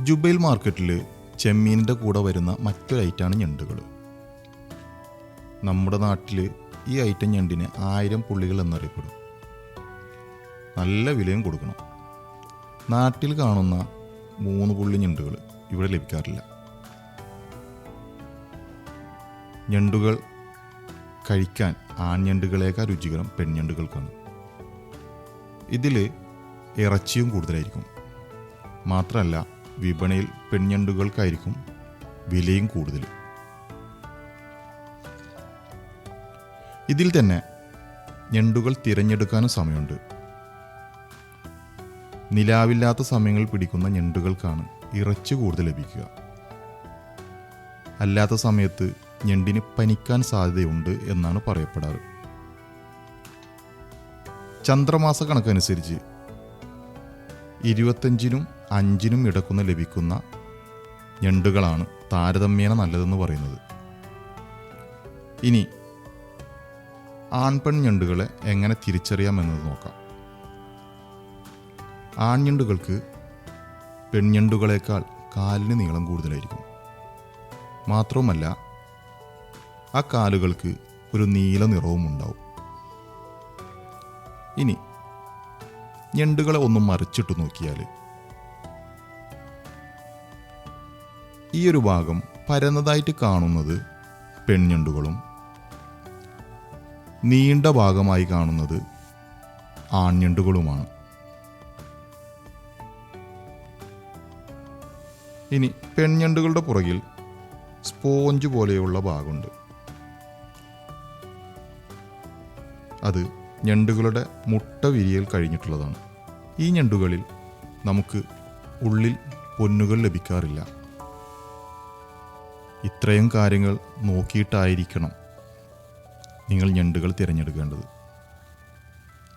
Jubail മാർക്കറ്റിൽ ചെമ്മീനിന്റെ കൂടെ വരുന്ന മറ്റൊരു ഐറ്റമാണ് ഞണ്ടുകൾ നമ്മുടെ നാട്ടിൽ ഈ ഐറ്റം ഞണ്ടിന് ആയിരം പുള്ളികൾ എന്നറിയപ്പെടും. നല്ല വിലയും കൊടുക്കണം. നാട്ടിൽ കാണുന്ന മൂന്ന് പുള്ളി ഞണ്ടുകൾ ഇവിടെ ലഭിക്കാറില്ല. ഞണ്ടുകൾ കഴിക്കാൻ ആൺഞണ്ടുകളേക്കാൾ രുചികരം പെൺഞണ്ടുകൾക്കാണ്. ഇതിൽ ഇറച്ചിയും കൂടുതലായിരിക്കും. മാത്രമല്ല വിപണിയിൽ പെൺഞണ്ടുകൾക്കായിരിക്കും വിലയും കൂടുതൽ. ഇതിൽ തന്നെ ഞണ്ടുകൾ തിരഞ്ഞെടുക്കാനും സമയമുണ്ട്. നിലാവില്ലാത്ത സമയങ്ങളിൽ പിടിക്കുന്ന ഞണ്ടുകൾക്കാണ് ഇറച്ചി കൂടുതൽ ലഭിക്കുക. അല്ലാത്ത സമയത്ത് ഞണ്ടിന് പനിക്കാൻ സാധ്യതയുണ്ട് എന്നാണ് പറയപ്പെടാറ്. ചന്ദ്രമാസ കണക്കനുസരിച്ച് ഇരുപത്തഞ്ചിനും അഞ്ചിനും ഇടക്കുന്ന ലഭിക്കുന്ന ഞണ്ടുകളാണ് താരതമ്യേന നല്ലതെന്ന് പറയുന്നത്. ഇനി ആൺപെൺ ഞണ്ടുകളെ എങ്ങനെ തിരിച്ചറിയാം തിരിച്ചറിയാമെന്നത് നോക്കാം. ആൺഞണ്ടുകൾക്ക് പെൺഞണ്ടുകളേക്കാൾ കാലിന് നീളം കൂടുതലായിരിക്കും. മാത്രവുമല്ല ആ കാലുകൾക്ക് ഒരു നീല നിറവും ഉണ്ടാവും ഇനി ഞണ്ടുകളെ ഒന്ന് മറിച്ചിട്ട് നോക്കിയാൽ ഈ ഒരു ഭാഗം പരന്നതായിട്ട് കാണുന്നത് പെൺഞണ്ടുകളും നീണ്ട ഭാഗമായി കാണുന്നത് ആൺഞണ്ടുകളുമാണ്. ഇനി പെൺഞണ്ടുകളുടെ പുറകിൽ സ്പോഞ്ച് പോലെയുള്ള ഭാഗമുണ്ട്. അത് ഞണ്ടുകളുടെ മുട്ട വിരിയൽ കഴിഞ്ഞിട്ടുള്ളതാണ്. ഈ ഞണ്ടുകളിൽ നമുക്ക് ഉള്ളിൽ പൊന്നുകൾ ലഭിക്കാറില്ല. ഇത്രയും കാര്യങ്ങൾ നോക്കിയിട്ടായിരിക്കണം നിങ്ങൾ ഞണ്ടുകൾ തിരഞ്ഞെടുക്കേണ്ടത്.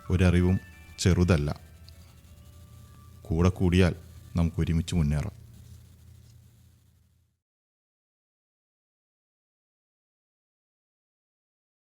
ഒരറിവും ചെറുതല്ല. കൂടെ കൂടിയാൽ നമുക്ക് ഒരുമിച്ച് മുന്നേറാം.